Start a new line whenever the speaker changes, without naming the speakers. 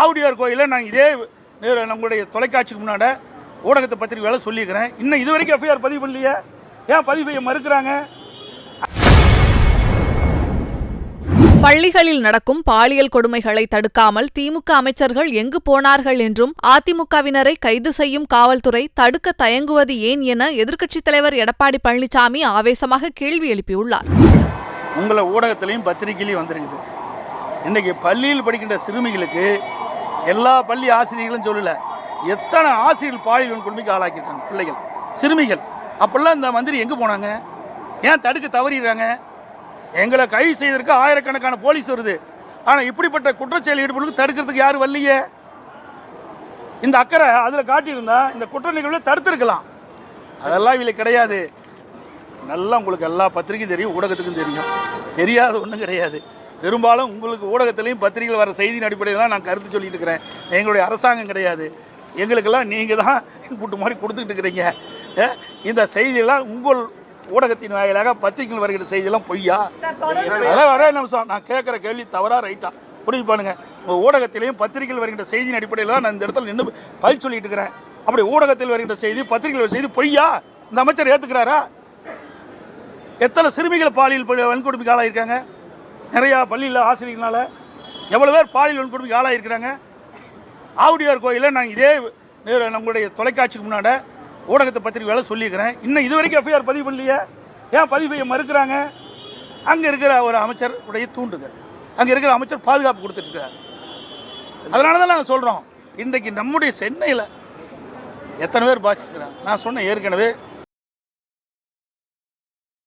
ஆவுடையார் கோயிலில் நான் இதே நம்மளுடைய தொலைக்காட்சிக்கு முன்னாடி ஊடகத்தை பத்திரிக்கை வேலை சொல்லியிருக்கிறேன் இன்னும் இது வரைக்கும் எஃப்ஐஆர் பதிவு பண்ணலையே. ஏன் பதிவு செய்ய மறுக்கிறாங்க?
பள்ளிகளில் நடக்கும் பாலியல் கொடுமைகளை தடுக்காமல் திமுக அமைச்சர்கள் எங்கு போனார்கள் என்றும் அதிமுகவினரை கைது செய்யும் காவல்துறை தடுக்க தயங்குவது ஏன் என எதிர்க்கட்சித் தலைவர் எடப்பாடி பழனிசாமி ஆவேசமாக கேள்வி எழுப்பியுள்ளார்.
உங்களை ஊடகத்திலையும் பத்திரிக்கையிலையும் வந்திருக்குது. இன்றைக்கி பள்ளியில் படிக்கின்ற சிறுமிகளுக்கு எல்லா பள்ளி ஆசிரியர்களும் சொல்லல. எத்தனை ஆசிரியர்கள் பாலியல் கொடுமைக்கு ஆளாக்கியிருக்காங்க பிள்ளைகள் சிறுமிகள். அப்பெல்லாம் இந்த மந்திரி எங்கே போனாங்க? ஏன் தடுக்க தவறிடுறாங்க? எங்களை கைது செய்வதற்கு ஆயிரக்கணக்கான போலீஸ் வருது. ஆனால் இப்படிப்பட்ட குற்றச்செயல் ஈடுபடுறதுக்கு தடுக்கிறதுக்கு யாரும் வரலையே. இந்த அக்கறை அதில் காட்டியிருந்தா இந்த குற்ற நிகழ்வை தடுத்திருக்கலாம். அதெல்லாம் இதில் கிடையாது. நல்லா உங்களுக்கு எல்லா பத்திரிக்கையும் தெரியும் ஊடகத்துக்கும் தெரியும். தெரியாத ஒன்றும் கிடையாது. பெரும்பாலும் உங்களுக்கு ஊடகத்திலையும் பத்திரிகையில் வர செய்தியின் அடிப்படையில் தான் நான் கருத்து சொல்லிட்டு இருக்கிறேன். எங்களுடைய அரசாங்கம் கிடையாது. எங்களுக்கெல்லாம் நீங்கள் தான் கூட்டு மாதிரி கொடுத்துக்கிட்டு இருக்கிறீங்க. இந்த செய்தியெல்லாம் உங்கள் ஊடகத்தின் வாயிலாக பத்திரிகையில் வருகிற செய்தியெல்லாம் பொய்யா? அதான் ஒரே நிமிஷம் நான் கேட்குற கேள்வி தவறா ரைட்டா? முடிவு பண்ணுங்க உங்கள் ஊடகத்திலையும் பத்திரிகையில் வருகின்ற செய்தியின் அடிப்படையில் தான் நான் இந்த இடத்துல நின்று பதில் சொல்லிட்டு இருக்கிறேன். அப்படி ஊடகத்தில் வருகின்ற செய்தி பத்திரிகையில் செய்தி பொய்யா? இந்த அமைச்சர் ஏற்றுக்கிறாரா எத்தனை சிறுமிகள் பாலியல் வன்கொடுமைக்கு ஆளாயிருக்காங்க? நிறையா பள்ளியில் ஆசிரியர்களால் எவ்வளோ பேர் பாலியல் வன்கொடுமைக்கு ஆளாயிருக்கிறாங்க ஆவுடியார் கோயிலில் நாங்கள் இதே நம்மளுடைய தொலைக்காட்சிக்கு முன்னாடி ஊடகத்தை பத்திரிக்கை வேலை சொல்லியிருக்கிறேன். இன்னும் இது வரைக்கும் எஃப்ஐஆர் பதிவு பண்ணலையே. ஏன் பதிவு செய்ய மறுக்கிறாங்க? அங்கே இருக்கிற ஒரு அமைச்சர் உடைய தூண்டுங்க அங்கே இருக்கிற அமைச்சர் பாதுகாப்பு கொடுத்துட்ருக்காரு அதனால தான் நாங்கள் சொல்கிறோம் இன்றைக்கு நம்முடைய சென்னையில் எத்தனை பேர் பாதிச்சிருக்கிறாங்க? நான் சொன்னேன் ஏற்கனவே